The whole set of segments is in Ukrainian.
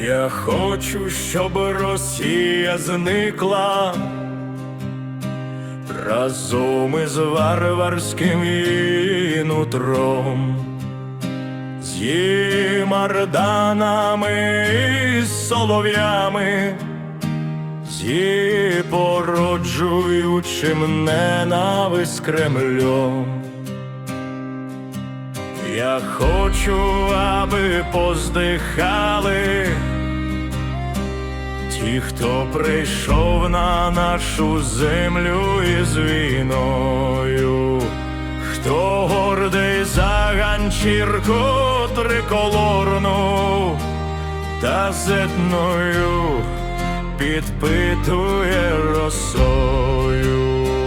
Я хочу, щоб Росія зникла разом із варварським нутром, з її марданами і солов'ями, з її породжуючим ненависть Кремлем. Я хочу, аби поздихали ті, хто прийшов на нашу землю із війною, хто гордий за ганчірку триколорну та зетною підпитує росою.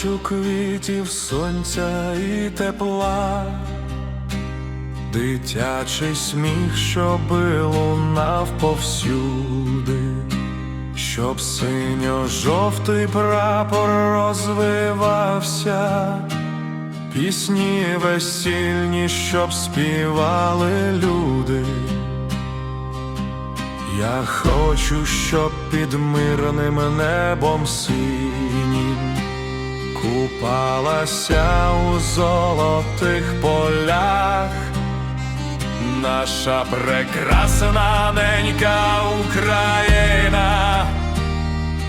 Хочу квітів сонця і тепла, дитячий сміх, щоб лунав повсюди, щоб синьо-жовтий прапор розвивався, пісні весільні, щоб співали люди. Я хочу, щоб під мирним небом синім купалася у золотих полях наша прекрасна ненька Україна,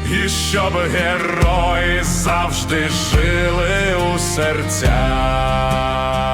і щоб герої завжди жили у серцях.